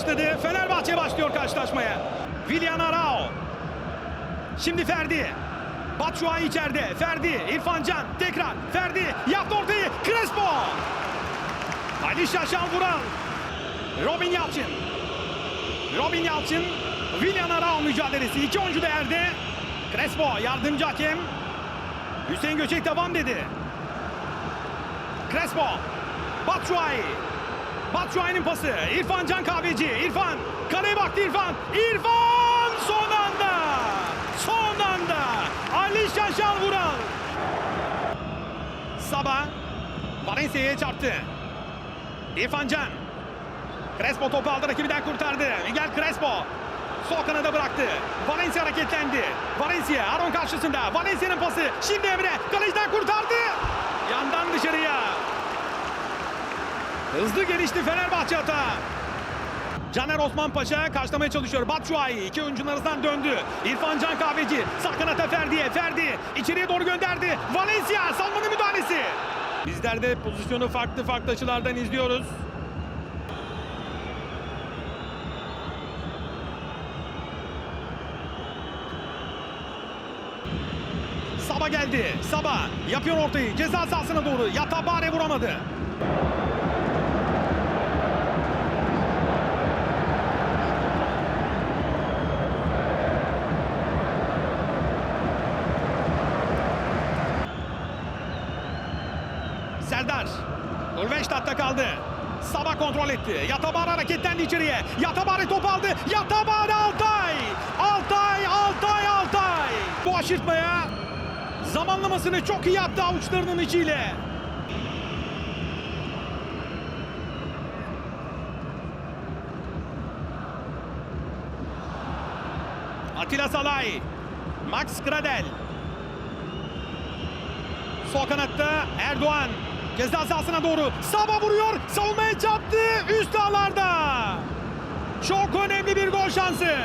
başladı. Fenerbahçe başlıyor karşılaşmaya. Willian Arao. Şimdi Ferdi. Batshuayi içeride. Ferdi, İrfan Can tekrar. Ferdi yaptı ortayı. Crespo. Ali Şaşan Vural. Robin Yalçın. Robin Yalçın. Willian Arao mücadelesi. İki oyuncu da yerde. Crespo yardımcı hakem. Hüseyin Göçek devam dedi. Crespo. Batshuayi. Batshuayi'nin pası. İrfan Can Kahveci. İrfan. Kaleye baktı İrfan. İrfan son anda. Son anda. Ali Şaşal Vural. Sabah. Valencia'ya çarptı. İrfan Can. Crespo topu aldı rakibinden kurtardı. Miguel Crespo. Sol kanada bıraktı. Valencia hareketlendi. Valencia Aron karşısında. Valencia'nın pası. Şimdi Emre. Kaleciden kurtardı. Yandan dışarıya. Hızlı gelişti Fenerbahçe hata. Caner Osman Paşa karşılamaya çalışıyor. Batshuayi iki oyuncunun arasından döndü. İrfan Can Kahveci sağ kanata Ferdi'ye. Ferdi içeriye doğru gönderdi. Valencia Salman'ın müdahalesi. Bizler de pozisyonu farklı farklı açılardan izliyoruz. Saba geldi. Saba yapıyor ortayı. Ceza sahasına doğru. Yatabare vuramadı. Serdar. Ulveştat'ta kaldı. Sabah kontrol etti. Yatabare hareketlendi içeriye. Yatabare top aldı. Yatabare Altay. Altay, Altay, Altay. Bu aşırtmaya zamanlamasını çok iyi yaptı avuçlarının içiyle. Atilla Salay. Max Gradel. Sol kanatta Erdoğan. Ceza sahasına doğru. Saba vuruyor. Savunmaya çarptı. Üst ağlarda. Çok önemli bir gol şansı.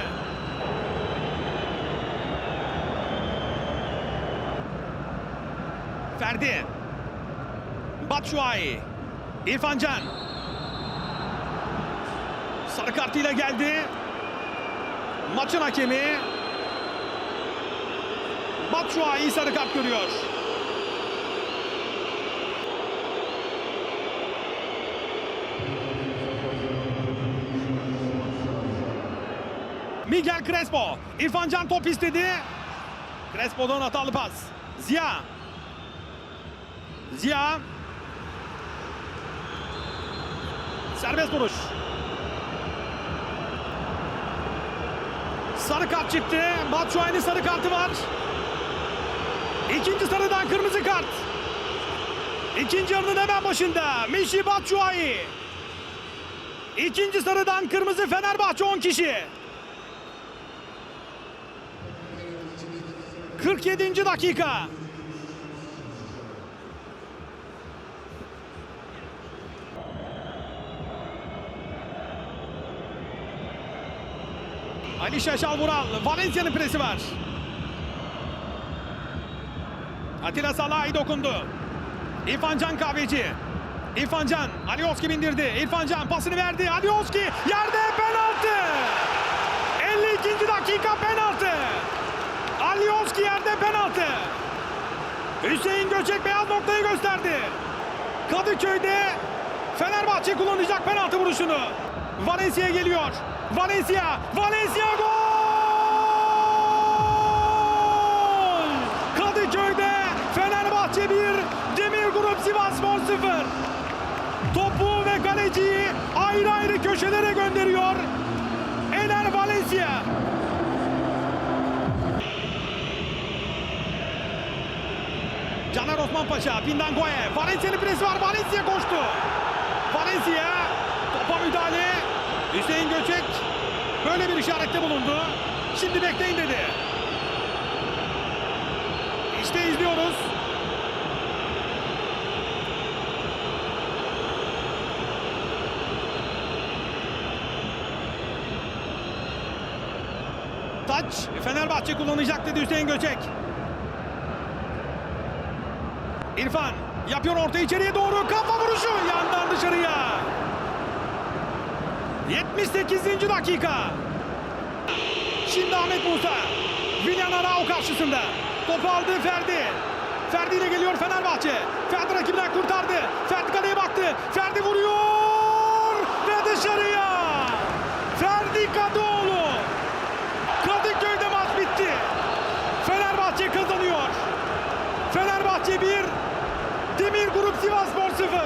Ferdi. Batshuayi. İrfan Can. Sarı kartıyla geldi. Maçın hakemi. Batshuayi sarı kart görüyor. Miguel Crespo. İrfan Can top istedi. Crespo'dan hatalı pas. Ziya. Ziya. Serbest vuruş. Sarı kart çıktı. Batshuayi'nin sarı kartı var. İkinci sarıdan kırmızı kart. İkinci yarının hemen başında Mişi Batshuayi. İkinci sarıdan kırmızı Fenerbahçe 10 kişi. 47. dakika. Ali Şaşal Vural. Valencia'nın presi var. Atilla Salahi dokundu. İrfan Can Kahveci. İrfan Can. Alioski bindirdi. İrfan Can pasını verdi. Alioski yerde penaltı. 52. dakika yerde penaltı. Hüseyin Göçek beyaz noktayı gösterdi. Kadıköy'de Fenerbahçe kullanacak penaltı vuruşunu. Valencia geliyor. Valencia, Valencia gol! Kadıköy'de Fenerbahçe 1, Demir Grup Sivasspor 0. Topu ve kaleciyi ayrı ayrı köşelere gönderiyor. Ener Valencia. Caner Osman Paşa, Pindangoye, Valencia'nın presi var, Valencia koştu. Valencia, topa müdahale. Hüseyin Göçek böyle bir işarette bulundu. Şimdi bekleyin dedi. İşte izliyoruz. Taç Fenerbahçe kullanacak dedi Hüseyin Göçek. İrfan yapıyor orta içeriye doğru kafa vuruşu yandan dışarıya. 78. dakika. Şimdi Ahmet Musa. Willian Arao karşısında. Topu aldı Ferdi. Ferdi ile geliyor Fenerbahçe. Ferdi rakibinden kurtardı. Ferdi kaleye baktı. Ferdi vuruyor ve dışarıya. Ferdi Kadıoğlu. Kadıköy'de maç bitti. Fenerbahçe kazanıyor. Fenerbahçe 1, Demir Grup Sivasspor 0.